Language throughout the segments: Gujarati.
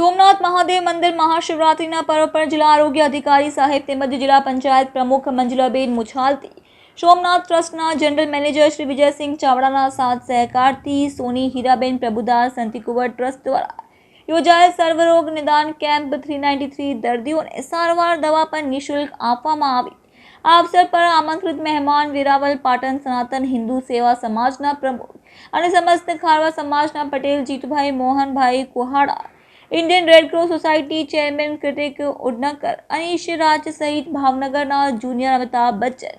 સોમનાથ મહાદેવ મંદિર મહાશિવરાત્રિના પર્વ પર જિલ્લા આરોગ્ય અધિકારી સાહેબ તેમજ જિલ્લા પંચાયત પ્રમુખ મંજુલાબેન મુછાલતી સોમનાથ ટ્રસ્ટના જનરલ મેનેજર શ્રી વિજયસિંહ ચાવડાના સાથ સહકારથી સોની હીરાબેન પ્રભુદાસ સંતિકુવર ટ્રસ્ટ દ્વારા યોજાયેલ સર્વરોગ નિદાન કેમ્પ થ્રી નાઇન્ટી થ્રી દર્દીઓને સારવાર દવા પર નિઃશુલ્ક આપવામાં આવી. આ અવસર પર આમંત્રિત મહેમાન વેરાવલ પાટણ સનાતન હિન્દુ સેવા સમાજના પ્રમુખ અને સમસ્ત ખારવા સમાજના Patel Jitubhai Mohanbhai Kuhada Indian red cross society chairman Kritik Udankar Anish Raj સહિત ભાવનગરના જુનિયર અમિતાભ બચ્ચન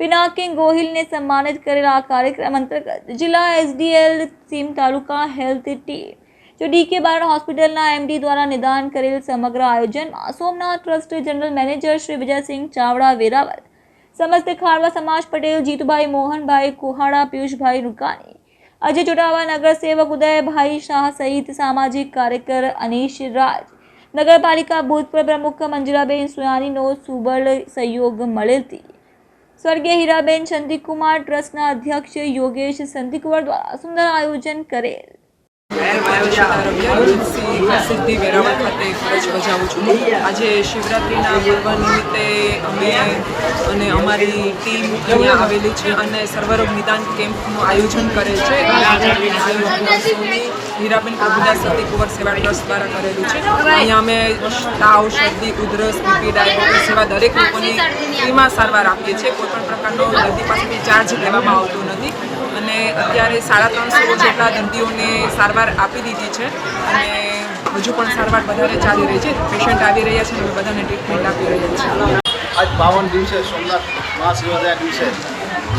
પિનાકિંગ ગોહિલને સન્માનિત કરેલા આ કાર્યક્રમ અંતર્ગત જિલ્લા એસડીએલ સીમ તાલુકા હેલ્થ ટીમ જો ડીકે બાર હોસ્પિટલના એમડી દ્વારા નિદાન કરેલ સમગ્ર આયોજનમાં Somnath trust general manager Shri Vijaysinh Chavda Veraval સમસ્ત ખારવા સમાજ પટેલ જીતુભાઈ મોહનભાઈ કુહાડા પિયુષભાઈ રૂકાણી અજય ચુટાવા નગરસેવક ઉદયભાઈ શાહ સહિત સામાજિક કાર્યકર અનિશ રાજ. નગરપાલિકા ભૂતપૂર્વ પ્રમુખ મંજુલાબેન સુયાનીનો સુબળ સહયોગ મળેલથી. સ્વર્ગીય હીરાબેન સંદીકુમાર ટ્રસ્ટના અધ્યક્ષ યોગેશ સંદીકુમાર દ્વારા સુંદર આયોજન કરેલ. એજન્સી પ્રસિદ્ધિ ખાતે ફરજ બજાવું છું આજે શિવરાત્રિના પર્વ નિમિત્તે અમે અને અમારી ટીમ અહીંયા આવેલી છે અને સર્વરોગ નિદાન કેમ્પનું આયોજન કરે છે હીરાબેન પ્રભુદાસ સતી કુંવર સેવા ટ્રસ્ટ દ્વારા કરેલું છે અહીંયા અમે તાવ શરદી ઉધરસ બીપી ડાયાબિટીસ જેવા દરેક લોકોની ફ્રીમાં સારવાર આપીએ છીએ કોઈપણ પ્રકારનો દર્દી પાસેથી ચાર્જ લેવામાં આવતો નથી અત્યારે સાડા ત્રણસો જેટલા દર્દીઓને સારવાર આપી દીધી છે અને હજુ પણ સારવાર વધારે ચાલી રહી છે. પેશન્ટ આવી રહ્યા છે અને બધાને ટ્રીટમેન્ટ આપી રહ્યા છે આજ બાવન દિવસે સોમનાથ મહાશિવરાત્રિના દિવસે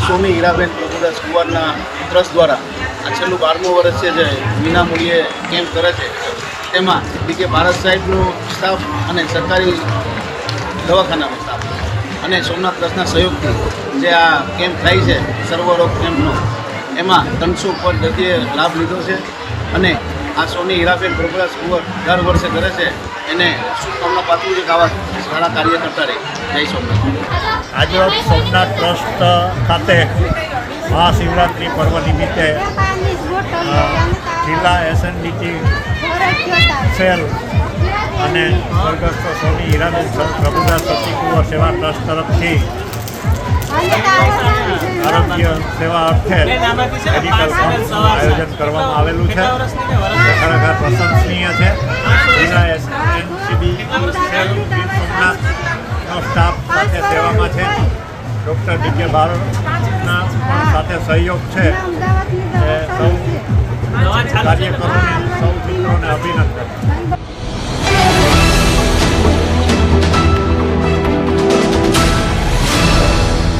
સોમી હીરાબેન પ્રભુદાસ કુંવરના ટ્રસ્ટ દ્વારા આ છેલ્લું બારમું વર્ષ છે જે વિનામૂલ્યે કેમ્પ કરે છે. તેમાં ડીકે ભારત સાહેબનો સ્ટાફ અને સરકારી દવાખાનાનો સ્ટાફ. અને સોમનાથ ટ્રસ્ટના સહયોગથી જે આ કેમ્પ થાય છે, સર્વરોગ કેમ્પનો એમાં ત્રણસો પર દર્દીએ લાભ લીધો છે. અને આ સોની હીરાબેન પ્રભુદાસ કુંવર દર વર્ષે કરે છે. એને શુભકામના પાત્રું છે કે આવા સારા કાર્ય કરતા રહે. જય સોમનાથ. આજે સોમનાથ ટ્રસ્ટ ખાતે મહાશિવરાત્રિ પર્વ નિમિત્તે જિલ્લા એસએનડીટી સેલ અને સ્વર્ગસ્થ સ્વામી હીરાબેન પ્રભુદાસ સતીકુંવર સેવા ટ્રસ્ટ તરફથી સેવા અર્થે આયોજન કરવામાં આવેલું છે. ખરેખર પ્રશંસનીય છે. એનસીબી સોમનાથનો સ્ટાફ સાથે સેવામાં છે. ડૉક્ટર ડી કે ભારતના પણ સાથે સહયોગ છે. એ સૌ કાર્યકરોને સૌ મિત્રોને અભિનંદન.